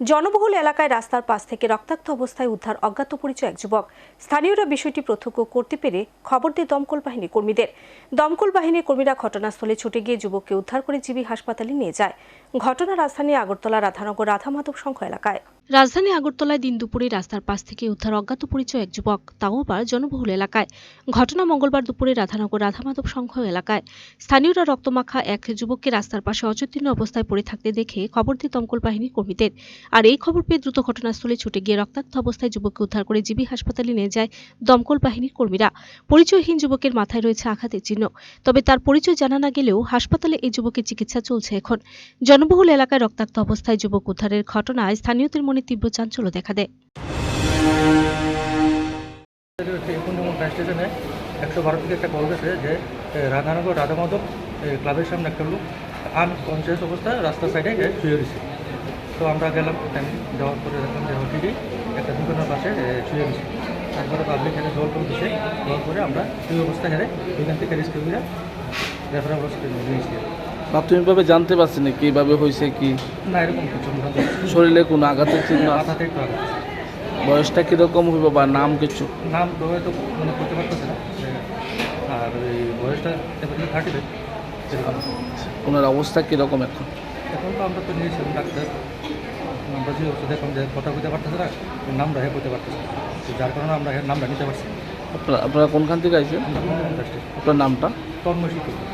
জনবহুল এলাকায় রাস্তার পাশ থেকে রক্তাক্ত অবস্থায় উদ্ধার অজ্ঞাত পরিচয় এক যুবক। স্থানীয়রা বিষয়টি প্রত্যক্ষ করতে পেরে খবর দিয়ে দমকল বাহিনী কর্মীদের। দমকল বাহিনীর কর্মীরা ঘটনাস্থলে ছুটে গিয়ে যুবককে উদ্ধার করে জিবি হাসপাতালে নিয়ে যায়। ঘটনা রাজধানী আগরতলা রাধানগর রাধামাধব সংঘ এলাকায়। রাজধানী আগরতলায় দিন দুপুরে রাস্তার পাশ থেকে উদ্ধার অজ্ঞাত পরিচয় এক যুবক, তাও আবার জনবহুল এলাকায়। ঘটনা মঙ্গলবার দুপুরে রাধানগর রাধামাধব সংঘ এলাকায়। স্থানীয়রা রক্তমাখা এক যুবককে রাস্তার পাশে অচৈতন্য অবস্থায় পড়ে থাকতে দেখে খবর দিয়ে দমকল বাহিনীর কর্মীদের। আর এই খবর পেয়ে দ্রুত ঘটনাস্থলে ছুটে গিয়ে রক্তাক্ত অবস্থায় যুবককে উদ্ধার করে জিবি হাসপাতালে নিয়ে যায় দমকল বাহিনীর কর্মীরা। পরিচয়হীন যুবকের মাথায় রয়েছে আঘাতের চিহ্ন। তবে তার পরিচয় জানা না গেলেও হাসপাতালে এই যুবকের চিকিৎসা চলছে এখন। জনবহুল এলাকায় রক্তাক্ত অবস্থায় যুবক উদ্ধারের ঘটনায় স্থানীয়দের মনে তীব্র চাঞ্চল্য দেখা দেয়। একশো বারো থেকে একটা কল গেছে যে রাধানগর রাধা মাধব ক্লাবের সামনে একটা লোক আনকনসিয়াস অবস্থায় রাস্তার সাইডে শুয়ে রয়েছে তো আমরা গেলাম যাওয়ার পরে দেখলাম যে হটিডি একটা দোকানের পাশে শুয়ে রয়েছে তারপরে পাবলিক এখানে জল করে দিছে জল করে আমরা সেই অবস্থা হেরে ওইখান থেকে রেস্কিউ করে হসপিটালে নিয়েছি প্রাথমিকভাবে জানতে পারছি না কীভাবে হয়েছে কি? না এরকম কিছু না। শরীরে কোনো আঘাতের চিহ্ন আছে? আঘাত বয়সটা কীরকম হইব বা নাম কিছু? নাম তো মানে করতে পারতেছে না আর বয়সটা থার্টি ফাইভ ওনার অবস্থা কীরকম এখন? এখন তো আমরা তো নিয়েছিলাম ডাক্তার। আমরা যে ওষুধ এখন যে কথা বলতে পারতেছে না ওর নামটা হে করতে পারতেছে না। তো যার কারণে আমরা এর নামটা নিতে পারছি আপনারা আপনারা কোনখান থেকে আইছেন? আপনার নামটা? Bureau